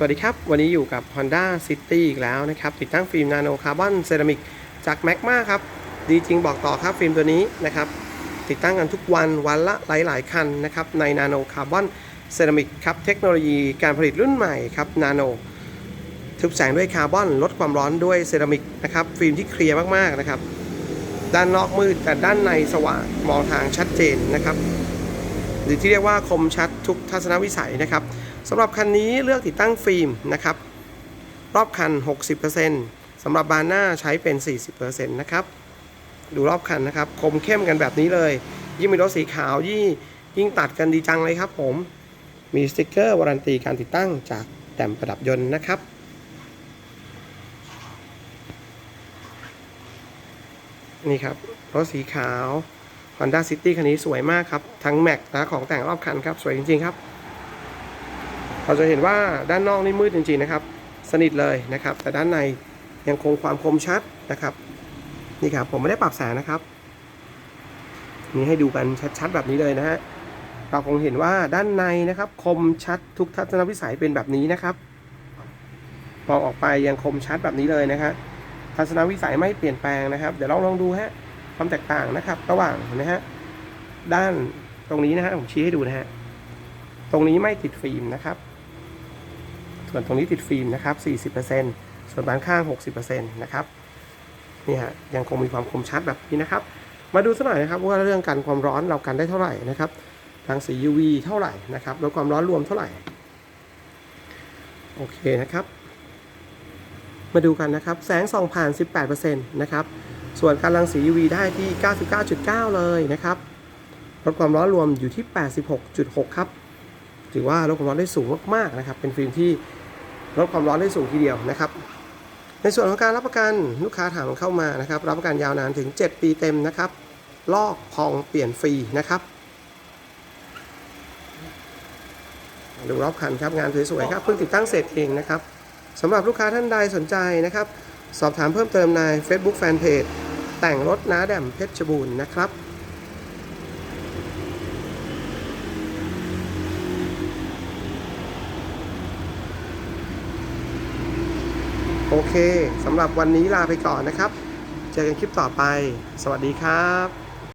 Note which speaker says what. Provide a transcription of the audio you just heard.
Speaker 1: สวัสดีครับ วันนี้อยู่กับ Honda City อีกแล้วนะครับ ติดตั้งฟิล์มนาโนคาร์บอนเซรามิกจาก m a g m a ครับ ดีจริงบอกต่อครับฟิล์มตัวนี้นะครับ ติดตั้งกันทุกวันวันละหลาย ๆ คันนะครับ ในนาโนคาร์บอนเซรามิกครับ เทคโนโลยีการผลิตรุ่นใหม่ครับนาโนทึบแสงด้วยคาร์บอนลดความร้อนด้วยเซรามิกนะครับ ฟิล์มที่เคลียร์มาก ๆ นะครับ ด้านนอกมืดแต่ด้านในสว่างมองทางชัดเจนนะครับ หรือที่เรียกว่าคมชัดทุกทัศนวิสัยนะครับ สำหรับคันนี้เลือกติดตั้งฟิล์มนะครับ รอบคัน 60%สำหรับบานหน้าใช้เป็น 40%นะครับ ดูรอบคันนะครับ คมเข้มกันแบบนี้เลย ยิ่งมีรถสีขาวยิ่งยิ่งตัดกันดีจังเลยครับผม มีสติกเกอร์วารันตีการติดตั้งจากแต่มประดับยนต์นะครับนี่ครับรถสีขาว Honda City คันนี้สวยมากครับ ทั้งแม็กและของแต่งรอบคันครับ สวยจริง ๆ ครับ เราจะเห็นว่าด้านนอกนี่มืดจริงๆนะครับ สนิทเลยนะครับ แต่ด้านในยังคงความคมชัดนะครับ นี่ครับผมไม่ได้ปรับแสงนะครับนี่ให้ดูกันชัดๆแบบนี้เลยนะฮะเราคงเห็นว่าด้านในนะครับ คมชัดทุกทัศนวิสัยเป็นแบบนี้นะครับมองออกไปยังคมชัดแบบนี้เลยนะครับทัศนวิสัยไม่เปลี่ยนแปลงนะครับ เดี๋ยวลองลองดูฮะความแตกต่างนะครับ ระหว่างนไหมฮะด้านตรงนี้นะฮะผมชี้ให้ดูนะฮะตรงนี้ไม่ติดฟิล์มนะครับ ส่วนตรงนี้ติดฟิล์มนะครับ 40%ส่วนบานข้าง 60%นะครับนี่ฮะยังคงมีความคมชัดแบบนี้นะครับ มาดูสักหน่อยนะครับว่าเรื่องกันความร้อนเรากันได้เท่าไหร่นะครับรังสี UV เท่าไหร่นะครับแล้วความร้อนรวมเท่าไหร่โอเคนะครับ มาดูกันนะครับ แสงส่องผ่าน 18%นะครับ ส่วนการรังสี UV ได้ที่ 99.9 เลยนะครับลดความร้อนรวมอยู่ที่ 86.6 ครับ ถือว่าลดความร้อนได้สูงมากๆนะครับ เป็นฟิล์มที่ลดความร้อนได้สูงทีเดียวนะครับ ในส่วนของการรับประกันลูกค้าถามเข้ามานะครับ รับประกันยาวนานถึง 7 ปีเต็มนะครับ ลอกพองเปลี่ยนฟรีนะครับดูรอบคันครับงานสวยๆครับเพิ่งติดตั้งเสร็จเองนะครับสำหรับลูกค้าท่านใดสนใจนะครับ สอบถามเพิ่มเติมใน Facebook Fanpage แต่งรถน้าแดมเพชรบูรณ์นะครับ โอเคสำหรับวันนี้ลาไปก่อนนะครับ เจอกันคลิปต่อไป สวัสดีครับ